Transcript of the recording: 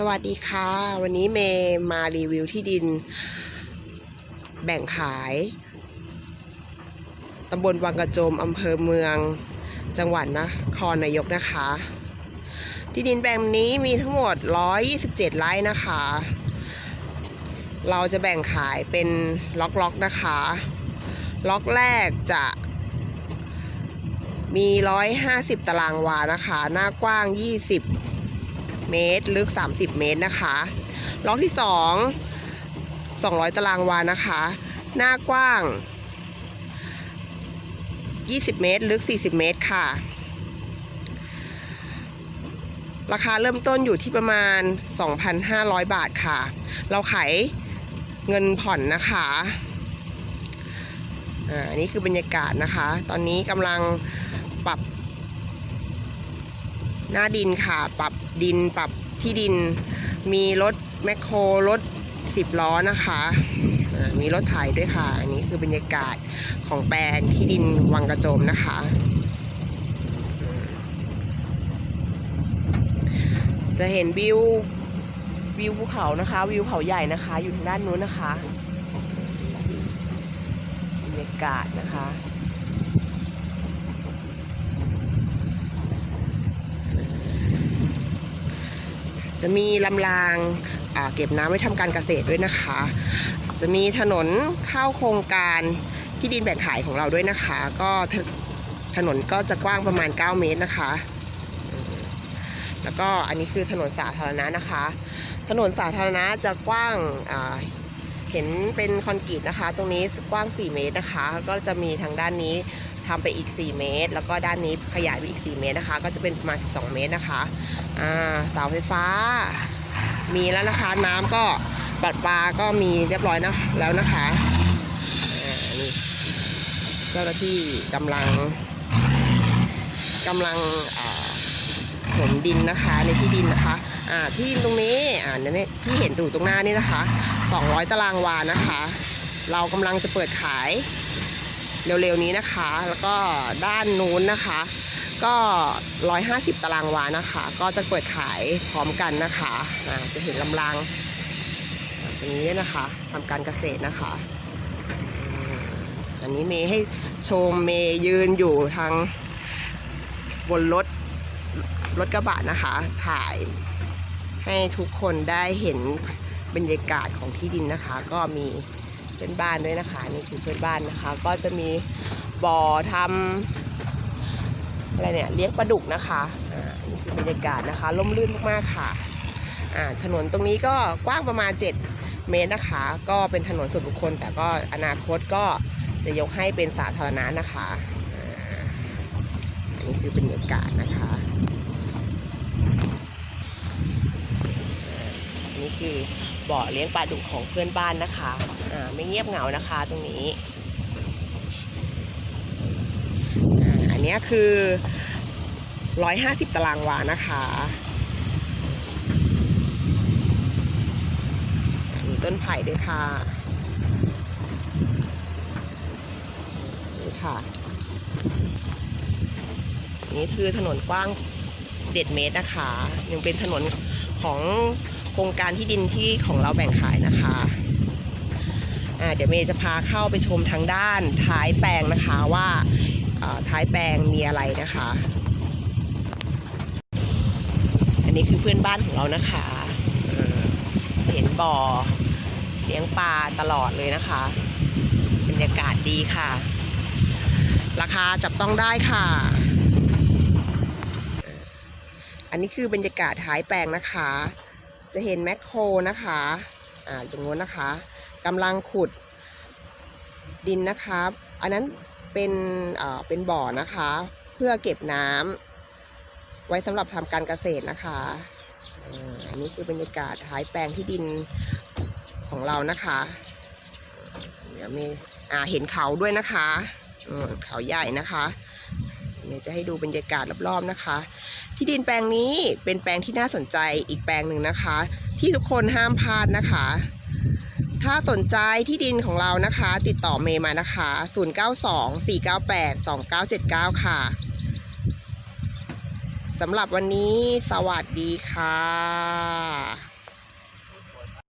สวัสดีค่ะ วันนี้เมย์มารีวิวที่ดิน แบ่งขายตำบลวังกระโจมอำเภอเมืองจังหวัดนครนายกนะคะ ที่ดินแปลงนี้มีทั้งหมด 127 ไร่นะคะ เราจะแบ่งขายเป็นล็อกๆนะคะ ล็อกแรกจะมี 150 ตารางวานะคะ หน้ากว้าง 20 เมตร ลึก 30 เมตรนะคะล็อกที่ 2 200 ตารางวานะคะ หน้ากว้าง 20 เมตร ลึก 40 เมตรค่ะ ราคาเริ่มต้นอยู่ที่ประมาณ 2,500 บาทค่ะ เราขายเงินผ่อนนะคะอ่าอันนี้คือบรรยากาศนะคะ ตอนนี้กำลังปรับ หน้าดินค่ะ ปรับดินปรับที่ดิน มีรถแมคโครรถสิบล้อนะคะมีรถไถด้วยค่ะ อันนี้คือบรรยากาศของแปลงที่ดินวังกระโจมนะคะ จะเห็นวิววิวภูเขานะคะ วิวเขาใหญ่นะคะ อยู่ทางด้านนู้นนะคะ บรรยากาศนะคะ จะมีลำรางเก็บน้ำไว้ทำการเกษตรด้วยนะคะ จะมีถนนเข้าโครงการที่ดินแบ่งขายของเราด้วยนะคะ ก็ถถนนก็จะกว้างประมาณ 9 เมตรนะคะ แล้วก็อันนี้คือถนนสาธารณะนะคะ ถนนสาธารณะจะกว้างเห็นเป็นคอนกรีตนะคะ ตรงนี้กว้าง 4 เมตรนะคะ ก็จะมีทางด้านนี้ ทำไปอีก 4 เมตร แล้วก็ด้านนี้ขยายไปอีก 4 เมตรนะคะ ก็จะเป็นประมาณ 12 เมตรนะคะอ่าเสาไฟฟ้า มีแล้วนะคะ น้ำก็ปัดปลาก็มีเรียบร้อยนะแล้วนะคะเจ้าหน้าที่กำลังกำลังอ่าถมดินนะคะในที่ดินนะคะอ่าที่ตรงนี้อ่าเนี่ยที่เห็นอยู่ตรงหน้านี่นะคะ 200 ตารางวานะคะ เรากำลังจะเปิดขาย เร็วๆนี้นะคะ แล้วก็ด้านนู้นนะคะ ก็ 150 ตารางวานะคะ ก็จะเปิดขายพร้อมกันนะคะอ่าจะเห็นลำรางตรงนี้นะคะทำการเกษตรนะคะ อันนี้เมย์ให้ชมเมย์ยืนอยู่ทางบนรถรถกระบะนะคะ ถ่ายให้ทุกคนได้เห็นบรรยากาศของที่ดินนะคะ ก็มี เพื่อนบ้านด้วยนะคะ นี่คือเพื่อนบ้านนะคะ ก็จะมีบ่อทำอะไรเนี่ยเลี้ยงปลาดุกนะคะอ่านี่คือบรรยากาศนะคะร่มรื่นมากๆค่ะอ่าถนนตรงนี้ก็กว้างประมาณ 7 เมตรนะคะ ก็เป็นถนนส่วนบุคคล แต่ก็อนาคตก็จะยกให้เป็นสาธารณะนะคะอ่าอันนี้คือบรรยากาศนะคะอ่าอันนี้ คือบ่อเลี้ยงปลาดุกของเพื่อนบ้านนะคะอ่าไม่เงียบเหงานะคะตรงนี้อันนี้คือ 150 ตารางวานะคะมีต้นไผ่ด้วยค่ะนี่ค่ะ นี่คือถนนกว้าง 7 เมตรนะคะ ยังเป็นถนนของ โครงการที่ดินที่ของเราแบ่งขายนะคะเดี๋ยวเมย์จะพาเข้าไปชมทางด้านท้ายแปลงนะคะว่าท้ายแปลงมีอะไรนะคะ อันนี้คือเพื่อนบ้านของเรานะคะเออจะเห็นบ่อเลี้ยงปลาตลอดเลยนะคะบรรยากาศดีค่ะ ราคาจับต้องได้ค่ะ อันนี้คือบรรยากาศท้ายแปลงนะคะ จะเห็นแมคโครนะคะอ่าตรงนู้นนะคะกำลังขุดดินนะคะอันนั้นเป็นเอ่อเป็นบ่อนะคะ เพื่อเก็บน้ำไว้สำหรับทำการเกษตรนะคะอ่ออันนี้คือบรรยากาศท้ายแปลงที่ดินของเรานะคะ เดี๋ยวมีอ่าเห็นเขาด้วยนะคะอืมเขาใหญ่นะคะ เดี๋ยวจะให้ดูบรรยากาศรอบๆนะคะ ที่ดินแปลงนี้เป็นแปลงที่น่าสนใจอีกแปลงหนึ่งนะคะ ที่ทุกคนห้ามพลาดนะคะ ถ้าสนใจที่ดินของเรานะคะ ติดต่อเมย์มานะคะ 0924982979 ค่ะสำหรับวันนี้สวัสดีค่ะ